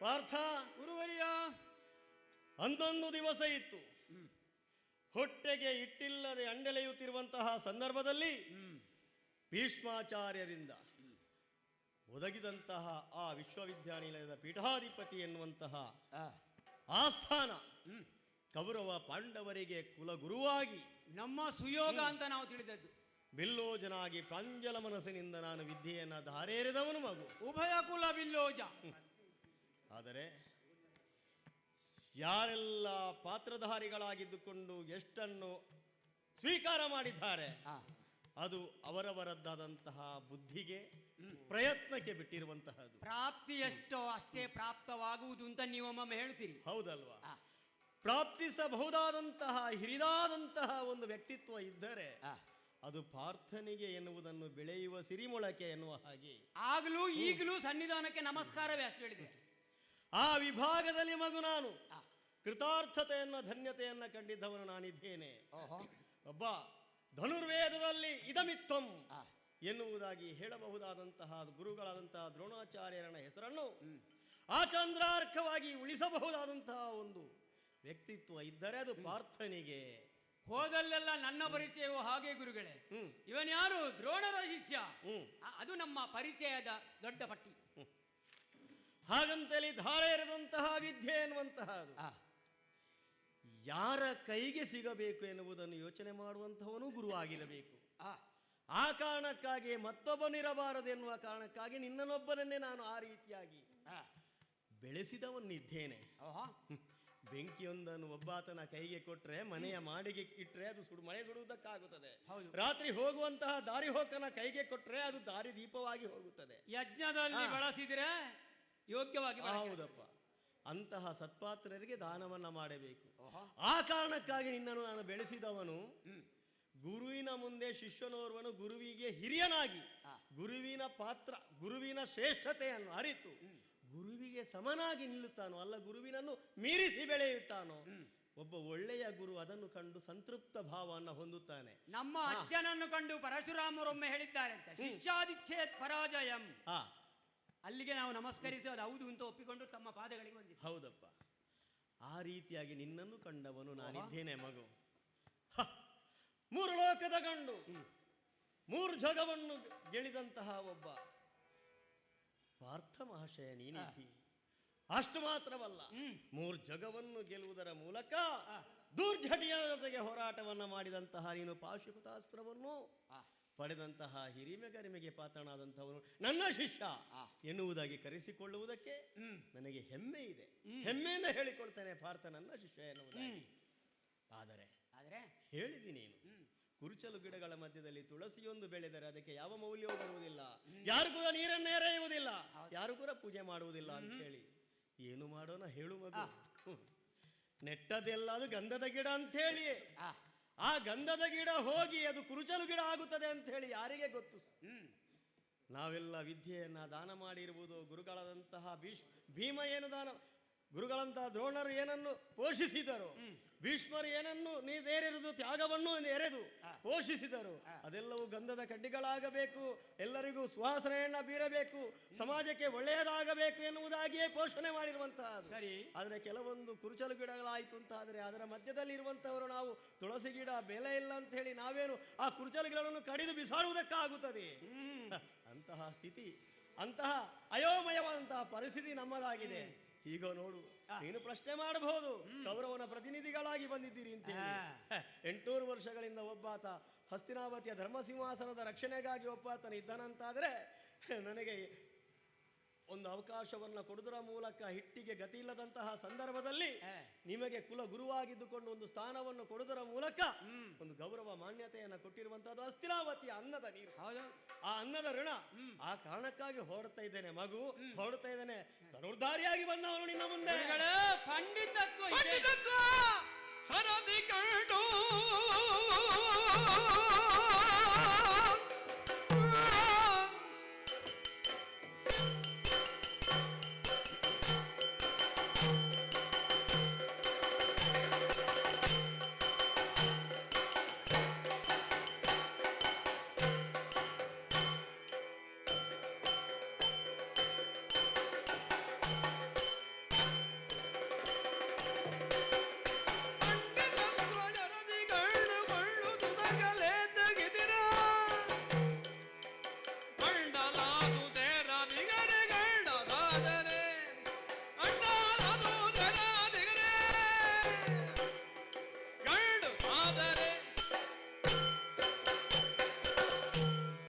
ಪಾರ್ಥ ಗುರುವರಿಯ. ಅಂದೊಂದು ದಿವಸ ಇತ್ತು. ಹೊಟ್ಟೆಗೆ ಇಟ್ಟಿಲ್ಲದೆ ಅಂಡೆಲೆಯುತ್ತಿರುವಂತಹ ಸಂದರ್ಭದಲ್ಲಿ ಭೀಷ್ಮಾಚಾರ್ಯರಿಂದ ಒದಗಿದಂತಹ ಆ ವಿಶ್ವವಿದ್ಯಾನಿಲಯದ ಪೀಠಾಧಿಪತಿ ಎನ್ನುವಂತಹ ಆಸ್ಥಾನ ಕೌರವ ಪಾಂಡವರಿಗೆ ಕುಲಗುರುವಾಗಿ ನಮ್ಮ ಸುಯೋಗ ಅಂತ ನಾವು ತಿಳಿದದ್ದು. ಬಿಲ್ಲೋಜನಾಗಿ ಪ್ರಾಂಜಲ ಮನಸ್ಸಿನಿಂದ ನಾನು ವಿದ್ಯೆಯನ್ನು ಧಾರೇರಿದವನು ಮಗು. ಉಭಯ ಕುಲ ಬಿಲ್ಲೋಜ. ಆದರೆ ಯಾರೆಲ್ಲ ಪಾತ್ರಧಾರಿಗಳಾಗಿದ್ದುಕೊಂಡು ಎಷ್ಟನ್ನು ಸ್ವೀಕಾರ ಮಾಡಿದ್ದಾರೆ ಅದು ಅವರವರದ್ದಾದಂತಹ ಬುದ್ಧಿಗೆ ಪ್ರಯತ್ನಕ್ಕೆ ಬಿಟ್ಟಿರುವಂತಹದ್ದು. ಪ್ರಾಪ್ತಿ ಎಷ್ಟೋ ಅಷ್ಟೇ ಪ್ರಾಪ್ತವಾಗುವುದು ಅಂತ ನೀವು ಒಮ್ಮೊಮ್ಮೆ ಹೇಳ್ತೀರಿ. ಹೌದಲ್ವಾ. ಪ್ರಾಪ್ತಿಸಬಹುದಾದಂತಹ ಹಿರಿದಾದಂತಹ ಒಂದು ವ್ಯಕ್ತಿತ್ವ ಇದ್ದರೆ. ಅದು ಪ್ರಾರ್ಥನೆಗೆ ಎನ್ನುವುದನ್ನು ಬೆಳೆಯುವ ಸಿರಿಮೊಳಕೆ ಎನ್ನುವ ಹಾಗೆ. ಆಗಲೂ ಈಗಲೂ ಸನ್ನಿಧಾನಕ್ಕೆ ನಮಸ್ಕಾರವೇ ಅಷ್ಟು ಹೇಳಿದೆ ಆ ವಿಭಾಗದಲ್ಲಿ ಮಗು ನಾನು. ಕೃತಾರ್ಥತೆಯನ್ನು ಕೃತಾರ್ಥತೆಯನ್ನ ಧನ್ಯತೆಯನ್ನ ಕಂಡಿದ್ದವನು ನಾನಿದ್ದೇನೆ. ಒಬ್ಬ ಧನುರ್ವೇದದಲ್ಲಿ ಇದಮಿತ್ತಂ ಆ. ಎನ್ನುವುದಾಗಿ ಹೇಳಬಹುದಾದಂತಹ ಗುರುಗಳಾದಂತಹ ದ್ರೋಣಾಚಾರ್ಯರನ ಹೆಸರನ್ನು ಆ ಚಂದ್ರಾರ್ಕವಾಗಿ ಉಳಿಸಬಹುದಾದಂತಹ ಒಂದು ವ್ಯಕ್ತಿತ್ವ ಇದ್ದರೆ ಅದು ಪಾರ್ಥನಿಗೆ. ಹೋದಲ್ಲೆಲ್ಲ ನನ್ನ ಪರಿಚಯವೂ ಹಾಗೆ ಗುರುಗಳೇ. ಹ್ಮ್. ಇವನ್ ಯಾರು ದ್ರೋಣರ ಶಿಷ್ಯ? ಹ್ಮ್. ಆ, ಅದು ನಮ್ಮ ಪರಿಚಯದ ದೊಡ್ಡ ಪಟ್ಟಿ. ಹಾಗಂತಲಿ ಧಾರೆ ಎರೆದಂತಹ ವಿದ್ಯೆ ಎನ್ನುವಂತಹ ಅದು ಯಾರ ಕೈಗೆ ಸಿಗಬೇಕು ಎನ್ನುವುದನ್ನು ಯೋಚನೆ ಮಾಡುವಂಥವನು ಗುರು ಆಗಿರಬೇಕು. ಆ, ಆ ಕಾರಣಕ್ಕಾಗಿ ಮತ್ತೊಬ್ಬನಿರಬಾರದೆನ್ನುವ ಕಾರಣಕ್ಕಾಗಿ ನಿನ್ನನೊಬ್ಬನನ್ನೇ ನಾನು ಆ ರೀತಿಯಾಗಿ. ಬೆಳೆಸಿದವನಿದ್ದೇನೆ ಬೆಂಕಿಯೊಂದನ್ನು ಒಬ್ಬಾತನ ಕೈಗೆ ಕೊಟ್ಟರೆ ಮನೆಯ ಮಾಡಿಗೆ ಇಟ್ಟರೆ ಅದು ಸುಡು ಮನೆ ಸುಡುವುದಕ್ಕಾಗುತ್ತದೆ. ಹೌದು. ರಾತ್ರಿ ಹೋಗುವಂತಹ ದಾರಿ ಹೋಕನ ಕೈಗೆ ಕೊಟ್ಟರೆ ಅದು ದಾರಿ ದೀಪವಾಗಿ ಹೋಗುತ್ತದೆ. ಯಜ್ಞದಲ್ಲಿ. ಬಳಸಿದ್ರೆ ಯೋಗ್ಯವಾಗಿ. ಹೌದಪ್ಪ. ಅಂತಹ ಸತ್ಪಾತ್ರರಿಗೆ ದಾನವನ್ನ ಮಾಡಬೇಕು. ಆ ಕಾರಣಕ್ಕಾಗಿ ನಿನ್ನನ್ನು ನಾನು ಬೆಳೆಸಿದವನು ಗುರುವಿನ ಮುಂದೆ ಶಿಷ್ಯನೋರ್ವನು ಗುರುವಿಗೆ ಹಿರಿಯನಾಗಿ. ಗುರುವಿನ ಪಾತ್ರ ಗುರುವಿನ ಶ್ರೇಷ್ಠತೆಯನ್ನು ಅರಿತು ಗುರುವಿಗೆ ಸಮನಾಗಿ ನಿಲ್ಲುತ್ತಾನೋ ಅಲ್ಲ ಗುರುವಿನನ್ನು ಮೀರಿಸಿ ಬೆಳೆಯುತ್ತಾನೋ ಒಬ್ಬ ಒಳ್ಳೆಯ ಗುರು ಅದನ್ನು ಕಂಡು ಸಂತೃಪ್ತ ಭಾವವನ್ನು ಹೊಂದುತ್ತಾನೆ. ನಮ್ಮ ಅಜ್ಜನನ್ನು ಕಂಡು ಪರಶುರಾಮರೊಮ್ಮೆ ಹೇಳಿದ್ದಾರೆ ಅಂತ ಶಿಷ್ಯಾದಿಚ್ಛೇತ್ ಪರಾಜಯಂ. ಹಾ. ಅಲ್ಲಿಗೆ ನಾವು ನಮಸ್ಕರಿಸಿ ಅದು ಹೌದು ಅಂತ ಒಪ್ಪಿಕೊಂಡು ತಮ್ಮ ಪಾದಗಳಿಗೆ ವಂದಿಸಿ ಹೌದಪ್ಪ. ಆ ರೀತಿಯಾಗಿ ನಿನ್ನನ್ನು ಕಂಡವನು ನಾನಿದ್ದೇನೆ ಮಗು. ಹ! ಮೂರು ಲೋಕದ ಗಂಡು. ಮೂರು ಜಗವನ್ನು ಗೆಳಿದಂತಹ ಒಬ್ಬ. ಪಾರ್ಥ ಮಹಾಶಯ ನೀನಿದ್ದಿ ಅಷ್ಟು ಮಾತ್ರವಲ್ಲ ಮೂರು ಜಗವನ್ನು ಗೆಲ್ಲುವುದರ ಮೂಲಕ ದುರ್ಜಟಿಯ ಜೊತೆಗೆ ಹೋರಾಟವನ್ನ ಮಾಡಿದಂತಹ ನೀನು ಪಾಶುಪತಾಸ್ತ್ರವನ್ನು ಆ. ಪಡೆದಂತಹ ಹಿರಿಮೆ ಗರಿಮೆಗೆ ಪಾತ್ರನಾದಂಥವನು ನನ್ನ ಶಿಷ್ಯ. ಎನ್ನುವುದಾಗಿ ಕರೆಸಿಕೊಳ್ಳುವುದಕ್ಕೆ ನನಗೆ ಹೆಮ್ಮೆ ಇದೆ. ಹೆಮ್ಮೆಯಿಂದ ಹೇಳಿಕೊಳ್ತೇನೆ ಪಾರ್ಥ ನನ್ನ ಶಿಷ್ಯ ಎನ್ನುವುದಾಗಿ. ಆದರೆ ಆದರೆ? ಹೇಳಿದಿ ನೀನು. ಕುರುಚಲು ಗಿಡಗಳ ಮಧ್ಯದಲ್ಲಿ ತುಳಸಿಯೊಂದು ಬೆಳೆದರೆ ಅದಕ್ಕೆ ಯಾವ ಮೌಲ್ಯವೂ ಬರುವುದಿಲ್ಲ. ಯಾರು ಕೂಡ ನೀರನ್ನು ಎರೆಯುವುದಿಲ್ಲ. ಯಾರು ಕೂಡ ಪೂಜೆ ಮಾಡುವುದಿಲ್ಲ ಅಂತ ಹೇಳಿ. ಏನು ಮಾಡೋಣ ಹೇಳು ಮಗು. ನೆಟ್ಟದೆಲ್ಲ ಅದು ಗಂಧದ ಗಿಡ ಅಂತ ಹೇಳಿ ಆ, ಗಂಧದ ಗಿಡ ಹೋಗಿ ಅದು ಕುರುಚಲು ಗಿಡ ಆಗುತ್ತದೆ ಅಂತ ಹೇಳಿ ಯಾರಿಗೆ ಗೊತ್ತು? ಹ್ಮ್. ನಾವೆಲ್ಲ ವಿದ್ಯೆಯನ್ನು ದಾನ ಮಾಡಿರುವುದು ಗುರುಗಳಾದಂತಹ ಭೀಷ್ ಭೀಮ ಏನು ದಾನ ಗುರುಗಳಂತಹ ದ್ರೋಣರು ಏನನ್ನು ಪೋಷಿಸಿದರು? ಭೀಷ್ಮರು ಏನನ್ನು ನೀರೇರಿರುವುದು ತ್ಯಾಗವನ್ನು ಎರೆದು ಪೋಷಿಸಿದರು? ಅದೆಲ್ಲವೂ ಗಂಧದ ಕಡ್ಡಿಗಳಾಗಬೇಕು ಎಲ್ಲರಿಗೂ ಸುವಾಸನೆಯನ್ನ ಬೀರಬೇಕು ಸಮಾಜಕ್ಕೆ ಒಳ್ಳೆಯದಾಗಬೇಕು ಎನ್ನುವುದಾಗಿಯೇ ಪೋಷಣೆ ಮಾಡಿರುವಂತಹ ಸರಿ. ಆದರೆ ಕೆಲವೊಂದು ಕುರುಚಲು ಗಿಡಗಳಾಯಿತು ಅಂತ ಆದರೆ ಅದರ ಮಧ್ಯದಲ್ಲಿ ಇರುವಂತಹವರು ನಾವು ತುಳಸಿ ಗಿಡ ಬೆಲೆ ಇಲ್ಲ ಅಂತ ಹೇಳಿ ನಾವೇನು ಆ ಕುರುಚಲು ಗಿಡಗಳನ್ನು ಕಡಿದು ಬಿಸಾಡುವುದಕ್ಕಾಗುತ್ತದೆ? ಅಂತಹ ಸ್ಥಿತಿ ಅಂತಹ ಅಯೋಮಯವಾದಂತಹ ಪರಿಸ್ಥಿತಿ ನಮ್ಮದಾಗಿದೆ. ಈಗ ನೋಡು ನೀನು ಪ್ರಶ್ನೆ ಮಾಡಬಹುದು. ಕೌರವನ ಪ್ರತಿನಿಧಿಗಳಾಗಿ ಬಂದಿದ್ದೀರಿ ಅಂತ ಎಂಟುನೂರು ವರ್ಷಗಳಿಂದ ಒಬ್ಬಾತ ಹಸ್ತಿನಾವತಿಯ ಧರ್ಮಸಿಂಹಾಸನದ ರಕ್ಷಣೆಗಾಗಿ ಒಬ್ಬಾತನ ಇದ್ದಾನಂತಾದರೆ ನನಗೆ ಒಂದು ಅವಕಾಶವನ್ನು ಕೊಡುದರ ಮೂಲಕ ಹಿಟ್ಟಿಗೆ ಗತಿ ಇಲ್ಲದಂತಹ ಸಂದರ್ಭದಲ್ಲಿ ನಿಮಗೆ ಕುಲ ಗುರುವಾಗಿದ್ದುಕೊಂಡು ಒಂದು ಸ್ಥಾನವನ್ನು ಕೊಡುದರ ಮೂಲಕ ಒಂದು ಗೌರವ ಮಾನ್ಯತೆಯನ್ನು ಕೊಟ್ಟಿರುವಂತಹದ್ದು ಅಸ್ಥಿರಾವತಿಯ ಅನ್ನದ ನೀರು. ಆ ಅನ್ನದ ಋಣ. ಆ ಕಾರಣಕ್ಕಾಗಿ ಹೊರಡ್ತಾ ಇದ್ದೇನೆ ಮಗು. ಹೊರಡ್ತಾ ಇದ್ದೇನೆ. ಧನುರ್ಧಾರಿಯಾಗಿ ಬಂದವನು ನಿನ್ನ ಮುಂದೆ. ಪಂಡಿತತ್ವ